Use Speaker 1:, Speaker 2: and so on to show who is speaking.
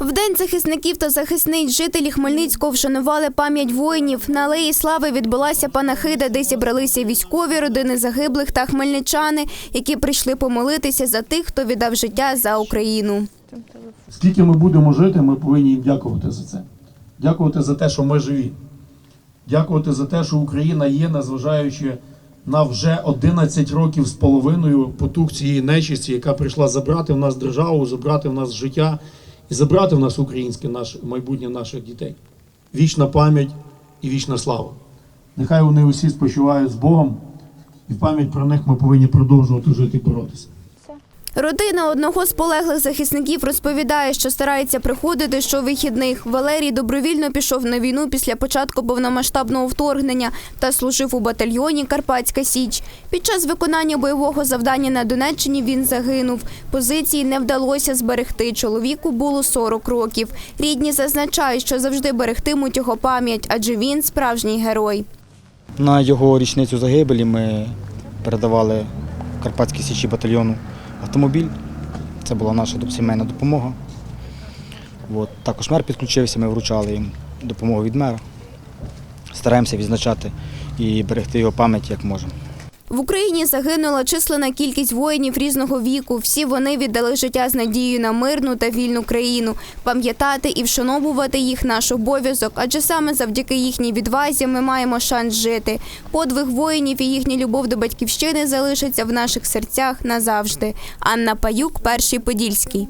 Speaker 1: В день захисників та захисниць жителі Хмельницького вшанували пам'ять воїнів. На алеї слави відбулася панахида, де зібралися військові, родини загиблих та хмельничани, які прийшли помолитися за тих, хто віддав життя за Україну.
Speaker 2: Скільки ми будемо жити, ми повинні їм дякувати за це. Дякувати за те, що ми живі. Дякувати за те, що Україна є, незважаючи на вже 11 років з половиною потуг цієї нечисті, яка прийшла забрати в нас державу, забрати в нас життя і забрати в нас українське наше майбутнє наших дітей. Вічна пам'ять і вічна слава. Нехай вони усі спочивають з Богом, і в пам'ять про них ми повинні продовжувати жити і боротися.
Speaker 1: Родина одного з полеглих захисників розповідає, що старається приходити щовихідних. Валерій добровільно пішов на війну після початку повномасштабного вторгнення та служив у батальйоні Карпатська Січ. Під час виконання бойового завдання на Донеччині він загинув. Позиції не вдалося зберегти. Чоловіку було 40 років. Рідні зазначають, що завжди берегтимуть його пам'ять, адже він справжній герой.
Speaker 3: На його річницю загибелі ми передавали Карпатській Січі батальйону автомобіль. Це була наша сімейна допомога. От. Також мер підключився, ми вручали їм допомогу від мера. Стараємося відзначати і берегти його пам'ять як можемо.
Speaker 1: В Україні загинула численна кількість воїнів різного віку. Всі вони віддали життя з надією на мирну та вільну країну. Пам'ятати і вшановувати їх наш обов'язок, адже саме завдяки їхній відвазі ми маємо шанс жити. Подвиг воїнів і їхня любов до батьківщини залишаться в наших серцях назавжди. Анна Паюк, перший подільський.